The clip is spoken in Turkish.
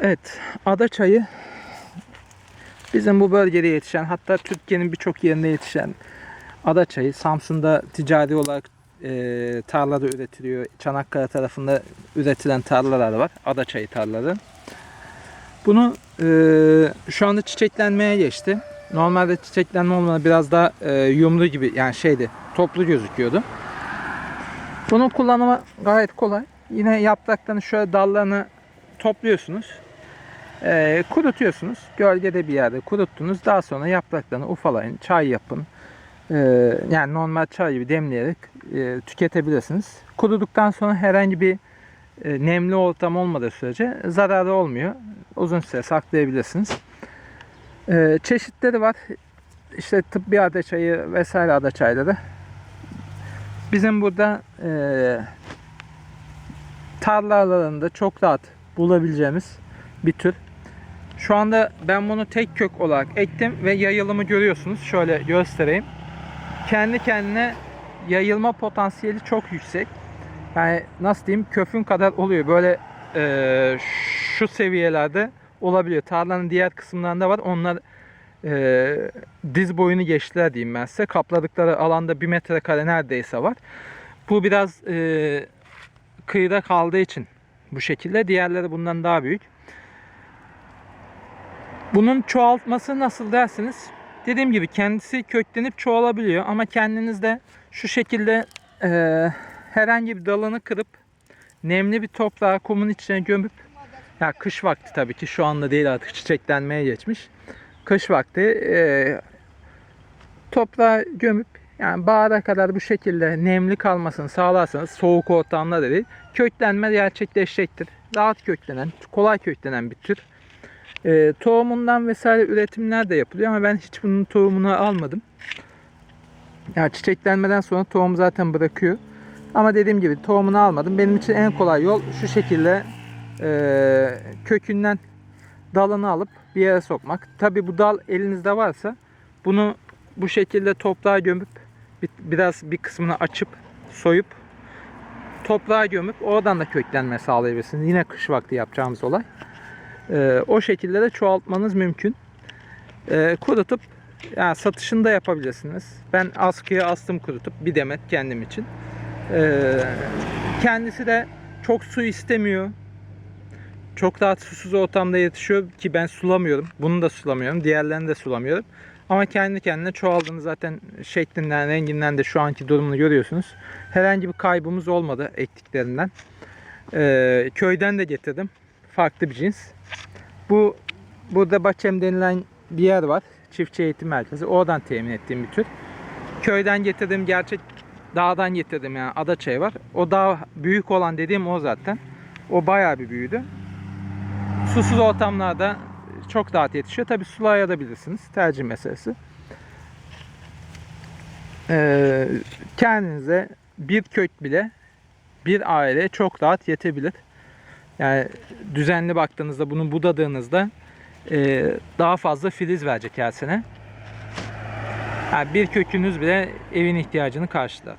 Evet, ada çayı bizim bu bölgede yetişen hatta Türkiye'nin birçok yerinde yetişen ada çayı Samsun'da ticari olarak e, tarlada üretiliyor. Çanakkale tarafında üretilen tarlalar var. Ada çayı tarlaları. Bunu e, şu anda çiçeklenmeye geçti. Normalde çiçeklenme olmadan biraz daha e, yumru gibi yani şeydi toplu gözüküyordu. Bunun kullanımı gayet kolay. Yine yapraklarını şöyle dallarını topluyorsunuz. Ee, kurutuyorsunuz. Gölgede bir yerde kuruttunuz. Daha sonra yapraklarını ufalayın. Çay yapın. Ee, yani normal çay gibi demleyerek e, tüketebilirsiniz. Kuruduktan sonra herhangi bir e, nemli ortam olmadığı sürece zararı olmuyor. Uzun süre saklayabilirsiniz. Ee, çeşitleri var. İşte tıbbi ada çayı vesaire ada çayları. Bizim burada e, tarla aralarında çok rahat bulabileceğimiz bir tür. Şu anda ben bunu tek kök olarak ektim ve yayılımı görüyorsunuz. Şöyle göstereyim. Kendi kendine yayılma potansiyeli çok yüksek. Yani nasıl diyeyim köfün kadar oluyor. Böyle e, şu seviyelerde olabiliyor. Tarlanın diğer kısımlarında var. Onlar e, diz boyunu geçtiler diyeyim ben size. Kapladıkları alanda bir metrekare neredeyse var. Bu biraz e, kıyıda kaldığı için bu şekilde. Diğerleri bundan daha büyük. Bunun çoğaltması nasıl dersiniz? Dediğim gibi kendisi köklenip çoğalabiliyor ama kendiniz de şu şekilde e, herhangi bir dalını kırıp nemli bir toprağa kumun içine gömüp ya kış vakti tabii ki şu anda değil artık çiçeklenmeye geçmiş. Kış vakti e, toprağa gömüp yani bahara kadar bu şekilde nemli kalmasını sağlarsanız soğuk ortamda da değil köklenme gerçekleşecektir. Rahat köklenen, kolay köklenen bir tür. E, tohumundan vesaire üretimler de yapılıyor ama ben hiç bunun tohumunu almadım. Yani çiçeklenmeden sonra tohum zaten bırakıyor. Ama dediğim gibi tohumunu almadım. Benim için en kolay yol şu şekilde e, kökünden dalını alıp bir yere sokmak. Tabi bu dal elinizde varsa bunu bu şekilde toprağa gömüp bir- biraz bir kısmını açıp soyup toprağa gömüp oradan da köklenme sağlayabilirsiniz. Yine kış vakti yapacağımız olay. Ee, o şekilde de çoğaltmanız mümkün. Ee, kurutup yani satışını da yapabilirsiniz. Ben askıya astım kurutup bir demet kendim için. Ee, kendisi de çok su istemiyor. Çok rahat susuz ortamda yetişiyor ki ben sulamıyorum. Bunu da sulamıyorum. Diğerlerini de sulamıyorum. Ama kendi kendine çoğaldığını zaten şeklinden, renginden de şu anki durumunu görüyorsunuz. Herhangi bir kaybımız olmadı ektiklerinden. Ee, köyden de getirdim. Farklı bir cins. Bu burada Bahçem denilen bir yer var. Çiftçi eğitim merkezi. Oradan temin ettiğim bir tür. Köyden getirdim. Gerçek dağdan getirdim yani ada çayı var. O dağ büyük olan dediğim o zaten. O bayağı bir büyüdü. Susuz ortamlarda çok rahat yetişiyor. Tabi sulayabilirsiniz. Tercih meselesi. Ee, kendinize bir kök bile bir aile çok rahat yetebilir. Yani düzenli baktığınızda bunu budadığınızda e, daha fazla filiz verecek her sene. Yani bir kökünüz bile evin ihtiyacını karşılar.